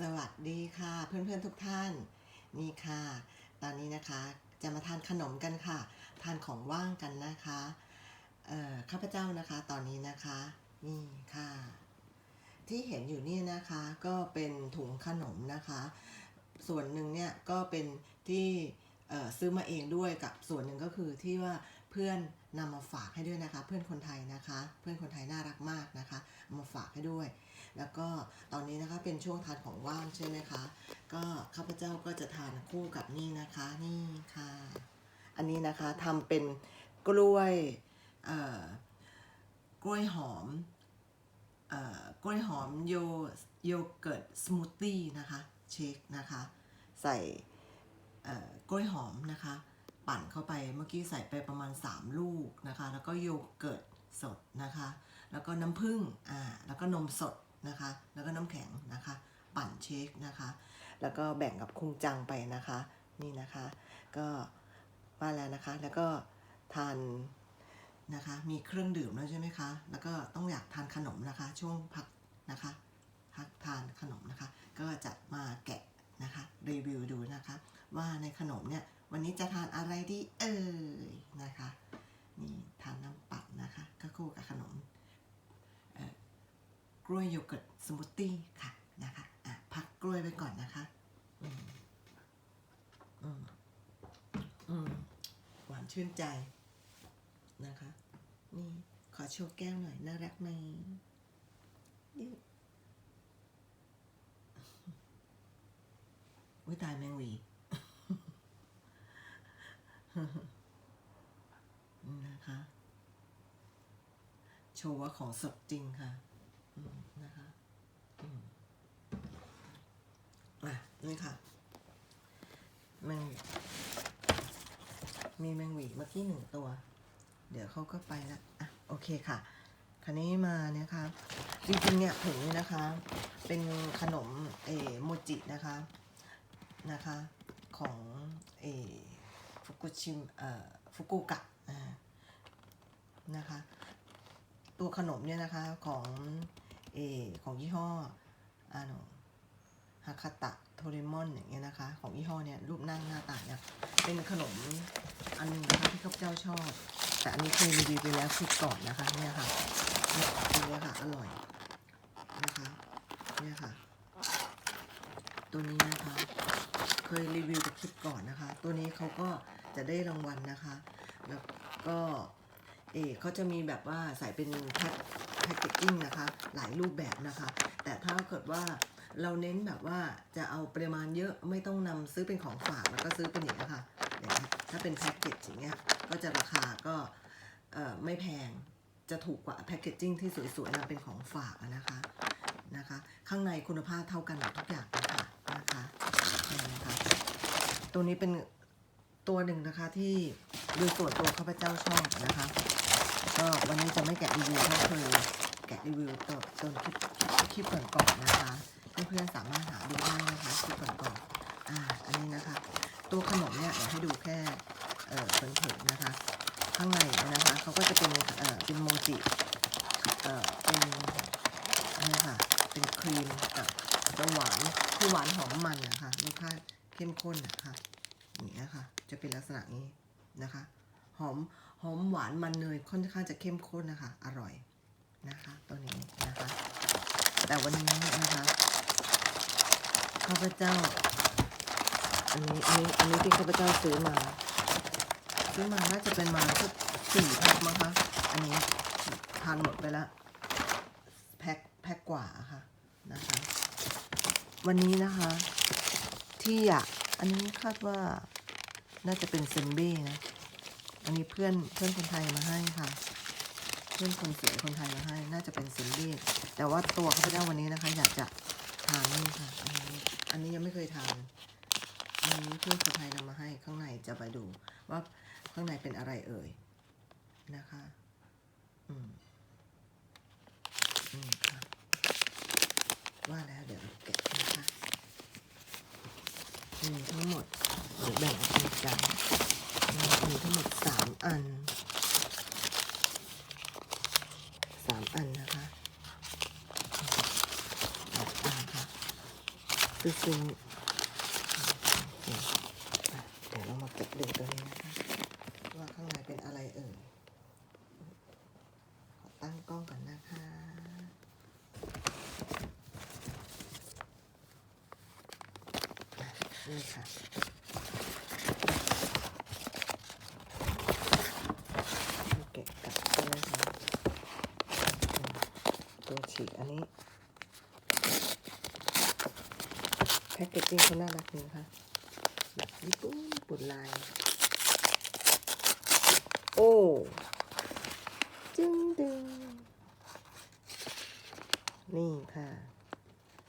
สวัสดีค่ะเพื่อนๆทุกท่านนี่ค่ะ ตอนนี้นะคะจะมาทานขนมกันค่ะ ทานของว่างกันนะคะเอ่อข้าพเจ้านะคะตอนนี้นะคะนี่ค่ะ ที่เห็นอยู่นี่นะคะก็เป็นถุงขนมนะคะ ส่วนหนึ่งเนี่ยก็เป็นที่เอ่อซื้อมาเองด้วยกับส่วนหนึ่งก็คือที่ว่าเพื่อนนำมาฝากให้ด้วยนะคะ เพื่อนคนไทยนะคะ เพื่อนคนไทยน่ารักมากนะคะมาฝากให้ด้วย แล้วก็ตอนนี้นะคะเป็นช่วงทานของว่างใช่ไหมคะ ก็ข้าพเจ้าก็จะทานคู่กับนี่นะคะนี่ค่ะ อันนี้นะคะทำเป็นกล้วยกล้วยหอมออกล้วยหอมโยโยเกิร์ตสมูทตี้นะคะเชคนะคะ ใส่กล้วยหอมนะคะ ปั่นเข้าไปเมื่อกี้ใส่ไปประมาณ 3 ลูกนะคะ แล้วก็โยเกิร์ตสดนะคะ แล้วก็น้ำผึ้งอ่าแล้วก็นมสด นะคะ แล้วก็น้ำแข็งนะคะ ปั่นเชคนะคะ แล้วก็แบ่งกับคุงจังไปนะคะ นี่นะคะ ก็ว่าแล้วนะคะ แล้วก็ทานนะคะ มีเครื่องดื่มแล้วใช่ไหมคะ แล้วก็ต้องอยากทานขนมนะคะ ช่วงพักนะคะพักทานขนมนะคะ ก็จะมาแกะนะคะรีวิวดูนะคะ ว่าในขนมเนี่ยวันนี้จะทานอะไรดีเอ่ยนะคะ นี่ทานน้ำปั่นนะคะก็คู่กับขนมเอ่อก ล้วยโยเกิร์ตสมูทตี้ค่ะนะคะอะพักกล้วยไว้ก่อนนะคะอืมอืมอืมหวานชื่นใจนะคะ นี่ ขอโชว์แก้วหน่อย น่ารักไหมนี่อุ้ยตายแมงวีนะคะ โชว์ว่าของสดจริงค่ะ นะคะอืมอะนี่ค่ะแมงมีแมงหวีเมื่อกี้หนึ่งตัว เดี๋ยวเขาก็ไปละอะโอเคค่ะคันนี้มาเนี่ยค่ะจริงๆเนี่ยถุงนี้นะคะ เป็นขนมเอโมจินะคะนะคะของเอฟุกุชิมเอ่อฟุกุกะนะคะ ตัวขนมเนี่ยนะคะของ เอของยี่ห้ออาโนฮาคาตะโทเรมอนอย่างเงี้ยนะคะ ของยี่ห้อเนี่ยรูปหน้าหน้าตาเนี่ยเป็นขนมอันหนึงนะคะที่ข้าพเจ้าชอบ แต่อันนี้เคยรีวิวไปแล้วคลิปก่อนนะคะเนี่ยค่ะเนี่ยตัวเนี้ยค่ะอร่อยนะคะเนี่ยค่ะ ตัวนี้นะคะเคยรีวิวไปคลิปก่อนนะคะ ตัวนี้เขาก็จะได้รางวัลนะคะ แล้วก็เอเขาจะมีแบบว่าใส่เป็นแพ็ค พ็คเกจจิ้งนะคะหลายรูปแบบนะคะ แต่ถ้าเกิดว่าเราเน้นแบบว่าจะเอาปริมาณเยอะไม่ต้องนำซื้อเป็นของฝากแล้วก็ซื้อเป็นอย่างนี้ค่ะอย่างนี้ถ้าเป็นแพ็กเกจอย่างเงี้ยก็จะราคาก็ไม่แพงจะถูกกว่าแพ็กเกจจิ้งที่สวยๆนะเป็นของฝากนะคะนะคะ ข้างในคุณภาพเท่ากันหมดทุกอย่างนะคะนะคะนี่นะคะตัวนี้เป็นตัวหนึ่งนะคะที่โดยส่วนตัวข้าพเจ้าชอบนะคะ ก็วันนี้จะไม่แกะรีวิวเพราเคยแกะรีวิวตัวตอนคลิปคลิปก่อนนะคะเพื่อนๆสามารถหาดูได้นะคะคลิปก่อนๆอ่าอันนี้นะคะ ตัวขนมเนี่ยเดี๋ยวให้ดูแค่เออเผินๆนะคะ ข้างในนะคะเขาก็จะเป็นเออเป็นโมจิเออเป็นนี่ค่ะเป็นครีมกับจะหวานคือหวานหอมมันนะคะรสชาติเข้มข้นนะคะอย่างนี้ค่ะจะเป็นลักษณะนี้นะคะ หอมหอมหวานมันเนยค่อนข้างจะเข้มข้นนะคะ อร่อยนะคะตัวนี้นะคะ แต่วันนี้นะคะข้าพเจ้า อันนี้อันนี้อันนี้ที่ข้าพเจ้าซื้อมาซื้อมาน่าจะเป็นมาสักสี่แพ็คมั้งคะอันนี้ทานหมดไปแล้วแพ็คแพ็คกว่าค่ะนะคะ วันนี้นะคะ ที่อยากอันนี้คาดว่าน่าจะเป็นเซนเบ้นะ อันนี้เพื่อนเพื่อนคนไทยมาให้ค่ะ เพื่อนคนสวยคนไทยมาให้ น่าจะเป็นเซนเบ้แต่ว่าตัวเข้าพเจ้วันนี้นะคะ อยากจะทานนี่ค่ะ อันนี้อันนี้ยังไม่เคยทานอันนี้เพื่อนคนไทยนำมาให้ข้างในจะไปดูว่าข้างในเป็นอะไรเอ่ยนะคะ อืมอืมค่ะว่าแล้วเดี๋ยวเราแกะนะคะมีทั้งหมดเดี๋ยวแบ่งออกกันมีทั้งห มดสามอันสามอันนะคะสามอันค่ะคือซึมเดี๋ยวเรามาเก็บดูตัวนี้นะคะ ว่าข้างในเป็นอะไรเอ่ยขอตั้งกล้องก่อนนะคะอะนี่ค่ะ เก็บกลับใช่ไหมคะอืม สีอันนี้แพ็กเกจจิ้งเขาน่ารักดีนะคะแบบญี่ปุ่นญี่ปุ่นลาย โอ้จึงดึงนี่ค่ะ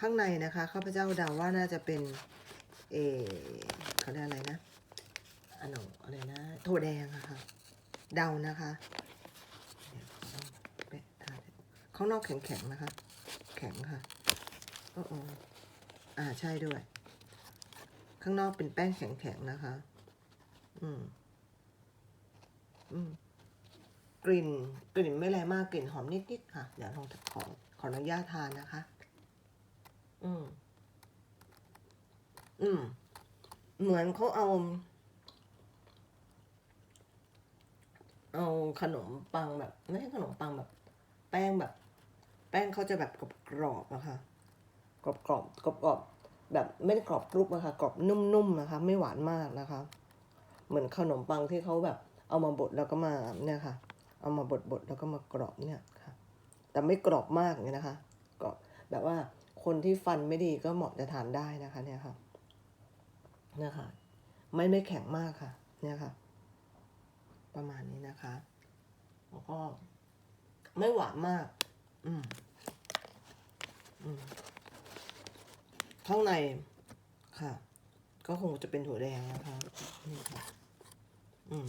ข้างในนะคะข้าพเจ้าเดาว่าน่าจะเป็น เอเขาเรียกอะไรนะอันนอะไรนะถั่วแดงอะค่ะ เดานะคะเดี๋ยวขอลองแปะทาดู ข้างนอกแข็งๆนะคะ แข็งค่ะโอ้โออ่าใช่ด้วย ข้างนอกเป็นแป้งแข็งๆนะคะ อืม อืม กลิ่น กลิ่นไม่แรงมากกลิ่นหอมนิดๆค่ะ เดี๋ยวลองขอขออนุญาตทานนะคะ อืม อืม เหมือนเขาเอาเอาขนมปังแบบไม่ใช่ขนมปังแบบ แป้งแบบ แป้งเขาจะแบบกรอบๆอะคะกรอบกรอบกรอบกรอบแบบไม่ได้กรอบกรุบอะคะกรอบนุ่มๆนะคะ ไม่หวานมากนะคะ เหมือนขนมปังที่เขาแบบเอามาบดแล้วก็มาเนี่ยค่ะ เอามาบดบดแล้วก็มากรอบเนี่ยค่ะ แต่ไม่กรอบมากเนี่ยนะคะกรอบแบบว่าคนที่ฟันไม่ดีก็เหมาะจะทานได้นะคะเนี่ยค่ะเนี่ยค่ะไม่ไม่แข็งมากค่ะ เนี่ยค่ะ ประมาณนี้นะคะ แล้วก็ไม่หวานมาก ข้างในค่ะ ก็คงจะเป็นถั่วแดงนะคะนี่ค่ะ อืม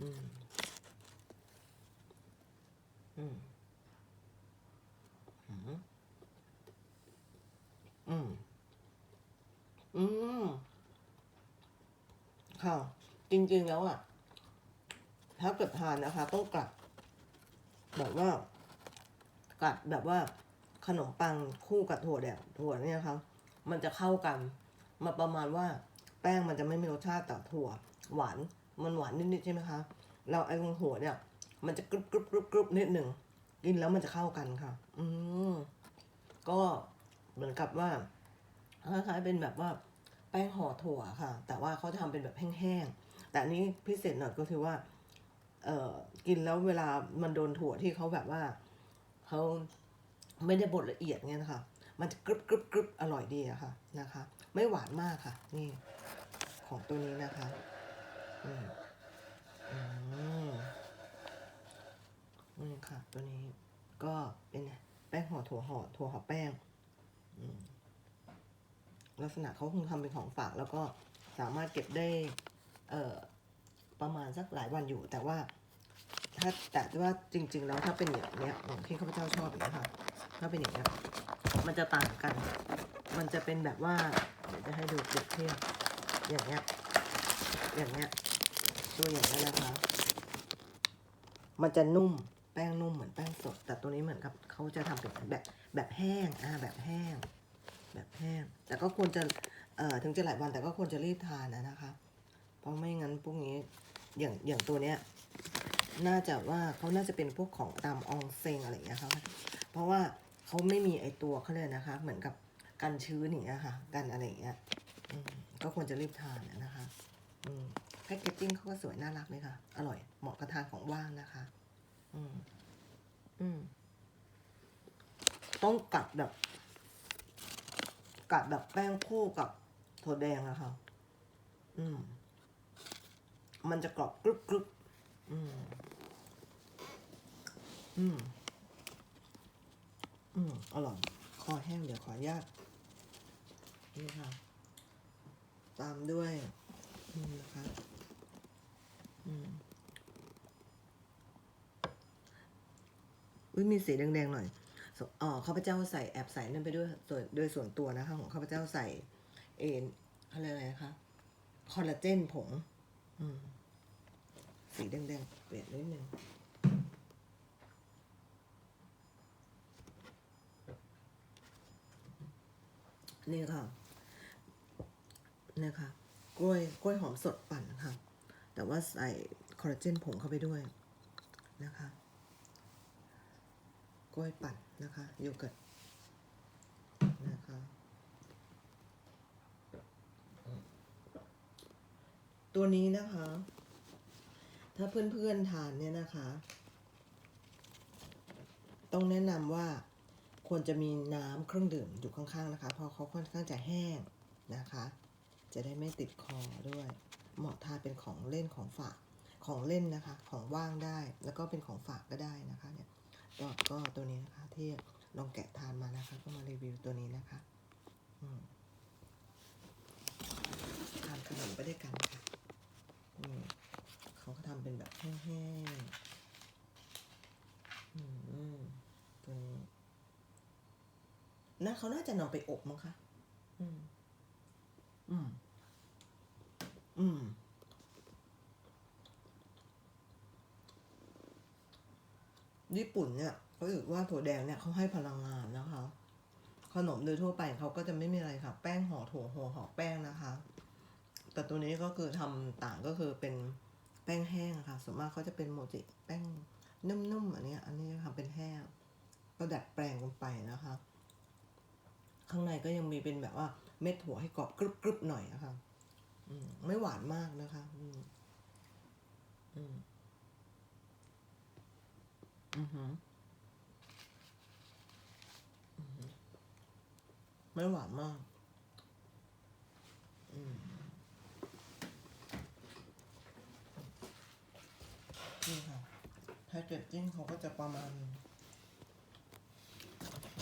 อืม อืม อืม อืม อืม ค่ะ จริงๆแล้วอะ ถ้าเกิดทานนะคะ ต้องกัดแบบว่ากัดแบบว่าขนมปังคู่กับถั่วแดงถั่วเนี่ยครับมันจะเข้ากัน มาประมาณว่าแป้งมันจะไม่มีรสชาติแต่ถั่ว หวานมันหวานนิดๆใช่ไหมคะเราไอ้ตรงหัวเนี่ย มันจะกรุบกรุบกรุบกรุบนิดหนึ่งกินแล้วมันจะเข้ากันค่ะ อืมก็เหมือนกับว่าคล้ายๆเป็นแบบว่าแป้งห่อถั่วค่ะ แต่ว่าเขาจะทำเป็นแบบแห้งๆแต่อันนี้พิเศษหน่อยก็คือว่า เอ่อกินแล้วเวลามันโดนถั่วที่เขาแบบว่าเขาไม่ได้บดละเอียดเนี่ยนะคะมันจะกรึบกรึบกรึบอร่อยดีอะค่ะนะคะ ไม่หวานมากค่ะ นี่ของตัวนี้นะคะอืมอืมนี่ค่ะ ตัวนี้ก็เป็นแป้งห่อถั่วห่อถั่วห่อแป้งลักษณะเขาคงทำเป็นของฝากแล้วก็สามารถเก็บได้ เอ่อประมาณสักหลายวันอยู่ แต่ว่า ถ้าแต่ว่าจริง ๆ แล้วถ้าเป็นอย่างเนี้ยอย่างที่ข้าพเจ้าชอบอย่างนี้ยค่ะ ถ้าเป็นอย่างเนี้ยมันจะต่างกัน มันจะเป็นแบบว่าเดี๋ยวจะให้ดูเปรียบเทียบอย่างเงี้ย อย่างเงี้ยตัวอย่างนี้นะคะ มันจะนุ่มแป้งนุ่มเหมือนแป้งสด แต่ตัวนี้เหมือนกับเขาจะทำเป็นแบบแบบแห้งอ่าแบบแห้ง แบบแห้ง แต่ก็ควรจะเอ่อถึงจะหลายวันแต่ก็ควรจะรีบทานนะนะคะ เพราะไม่งั้นพวกนี้อย่างอย่างตัวเนี้ย น่าจะว่าเขาน่าจะเป็นพวกของตามอองเซงอะไรอย่างเงี้ยครับเพราะว่าเขาไม่มีไอตัวเขาเลยนะคะ เหมือนกับกันชื้นอย่างเงี้ยค่ะ กันอะไรอย่างเงี้ยก็ควรจะรีบทานนะคะแพ็กเกจจิ้งเขาก็สวยน่ารักเลยค่ะ อร่อยเหมาะกับทานของว่างนะคะ อืมอืมต้องกัดแบบ กัดแบบแป้งคู่กับถั่วแดงอะค่ะ อืม มันจะกรอบกรึบกรึบ อืม อืม อืม อร่อย คอแห้งเดี๋ยวขออนุญาต นี่ค่ะ ตามด้วยอืมนะคะ อืมอุ้ยมีสีแดงๆหน่อยอ๋อข้าพเจ้าใส่แอบใส่นั่นไปด้วยส่วนโดยส่วนตัวนะคะ ของข้าพเจ้าใส่ เอ็นอะไรอะไรนะคะ คอลลาเจนผง อืม สีแดงๆเปลี่ยนนิดนึงนี่ค่ะนี่ค่ะกล้วยกล้วยหอมสดปั่นค่ะ แต่ว่าใส่คอลลาเจนผงเข้าไปด้วยนะคะ กล้วยปั่นนะคะโยเกิร์ตนะคะตัวนี้นะคะ ถ้าเพื่อนๆทานเนี่ยนะคะ ต้องแนะนำว่าควรจะมีน้ำเครื่องดื่มอยู่ข้างๆนะคะ เพราะเขาค่อนข้างจะแห้งนะคะ จะได้ไม่ติดคอด้วย เหมาะทานเป็นของเล่นของฝากของเล่นนะคะ ของว่างได้แล้วก็เป็นของฝากก็ได้นะคะเนี่ยก็ก็ตัวนี้นะคะที่ลองแกะทานมานะคะ ก็มารีวิวตัวนี้นะคะทานขนมไปด้วยกัน เป็นแบบแห้งๆตัวนี้น่าเขาน่าจะนำไปอบมั้งคะ อืม อืม อืม ญี่ปุ่นเนี่ยเขาถือว่าถั่วแดงเนี่ยเขาให้พลังงานนะคะ ขนมโดยทั่วไปเขาก็จะไม่มีอะไรค่ะ แป้งห่อถั่วห่อห่อแป้งนะคะ แต่ตัวนี้ก็คือทำต่างก็คือเป็น แป้งแห้งค่ะส่วนมากเขาจะเป็นโมจิแป้งนุ่มๆอันนี้อันนี้ทำเป็นแห้งก็ดัดแปลงลงไปนะคะ ข้างในก็ยังมีเป็นแบบว่าเม็ดถั่วให้กรอบกรึบกรึบหน่อยอะคะมไม่หวานมากนะคะ อืม อืมอือหือไม่หวานมาก อืม นี่ค่ะแพคเกจจิ้งเขาก็จะประมาณนี้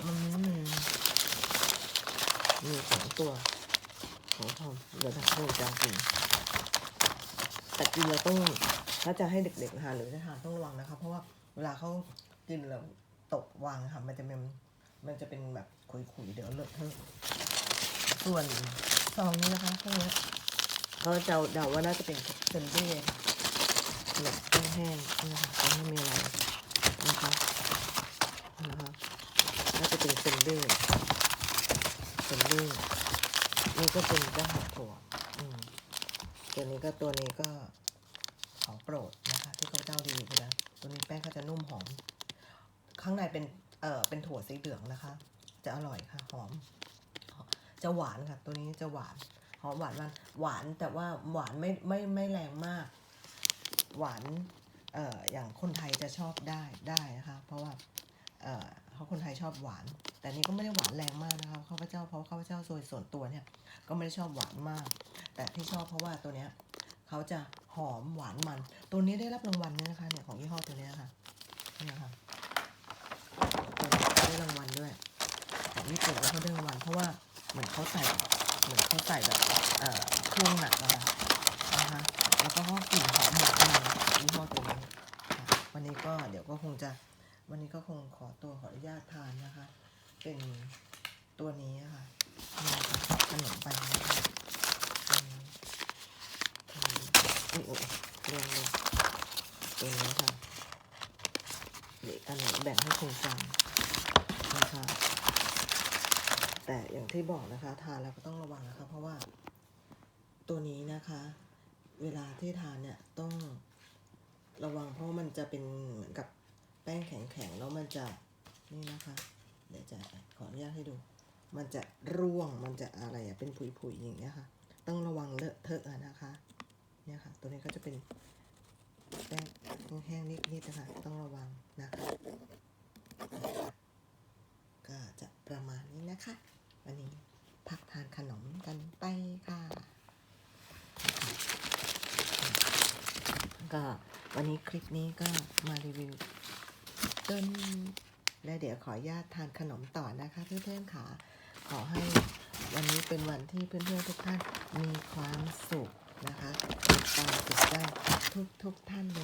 มันนี้มีมีสองตัวของทอมเดี๋ยวทำให้จางกินแต่กินเราต้องถ้าจะให้เด็กๆทานหรือจะทานต้องระวังนะคะเพราะว่าเวลาเขากินแล้วตกวางค่ะมันจะเป็นมันจะเป็นแบบขุยๆเดี๋ยวเลอะเทอะส่วนซองนี้นะคะพวกนี้เขาจะเดาว่าน่าจะเป็นเซนเบ้ แบบแห้งๆนี่นะคะไม่มีอะไรนะคะนะคะน่าจะเป็นเซนเบ้เซนเบ้นี่ก็เป็นเจ้าหาถั่วอืมตัวนี้ก็ตัวนี้ก็ของโปรดนะคะ ที่เขาเจ้าดีคือนะตัวนี้แป้งก็จะนุ่มหอม ข้างในเป็นเอ่อเป็นถั่วสีเหลืองนะคะ จะอร่อยค่ะหอม จะหวานค่ะ ตัวนี้จะหวานหอมหวานมันหวานแต่ว่าหวานไม่ไม่ไม่แรงมาก หวานเอ่ออย่างคนไทยจะชอบได้ได้นะคะเพราะว่าเอ่อเขาคนไทยชอบหวาน แต่นี่ก็ไม่ได้หวานแรงมากนะคะข้าพเจ้าเพราะข้าพเจ้าโดยส่วนตัวเนี่ยก็ไม่ได้ชอบหวานมาก แต่ที่ชอบเพราะว่าตัวเนี้ยเขาจะหอมหวานมัน ตัวนี้ได้รับรางวัลด้วยนะคะเนี่ยของยี่ห้อตัวเนี้ยค่ะนี่นะคะตัวนี้ได้รางวัลด้วยของญี่ปุ่นแล้วเขาได้รางวัลเพราะว่าเหมือนเขาใส่เหมือนเขาใส่แบบเอ่อเครื่องหนักอะค่ะนะคะ แล้วก็เขากลิ่นหอมหวานมันยี่ห้อตัวนี้ค่ะวันนี้ก็เดี๋ยวก็คงจะ วันนี้ก็คงขอตัวขออนุ ญาตทานนะคะ เป็นตัวนี้ค่ะขนมปังนะคะอืมอุ้ยอุ้ยเรียงเลยตัวนี้ค่ะเด็กอันไหนแบ่งให้คุณฟังนะคะ แต่อย่างที่บอกนะคะ ทานแล้วก็ต้องระวังนะคะ เพราะว่า ตัวนี้นะคะ เวลาที่ทานเนี่ยต้องระวังเพราะมันจะเป็นเหมือนกับแป้งแข็งๆแล้วมันจะ นี่นะคะ เดี๋ยวจะขออนุญาตให้ดู มันจะร่วงมันจะอะไรอะเป็นผุยๆอย่างเงี้ยค่ะ ต้องระวังเลอะเทอะนะคะเนี่ยค่ะ ตัวนี้ก็จะเป็นแป้งแห้งๆนิดๆนะคะ ต้องระวังนะคะ ก็จะประมาณนี้นะคะ วันนี้พักทานขนมกันไปค่ะ ก็วันนี้คลิปนี้ก็มารีวิวต้น และเดี๋ยวขออนุญาตทานขนมต่อนะคะเพื่อนๆค่ะขอให้วันนี้เป็นวันที่เพื่อนๆทุกท่านมีความสุขนะคะตามติดได้ทุกทุกๆท่านเลย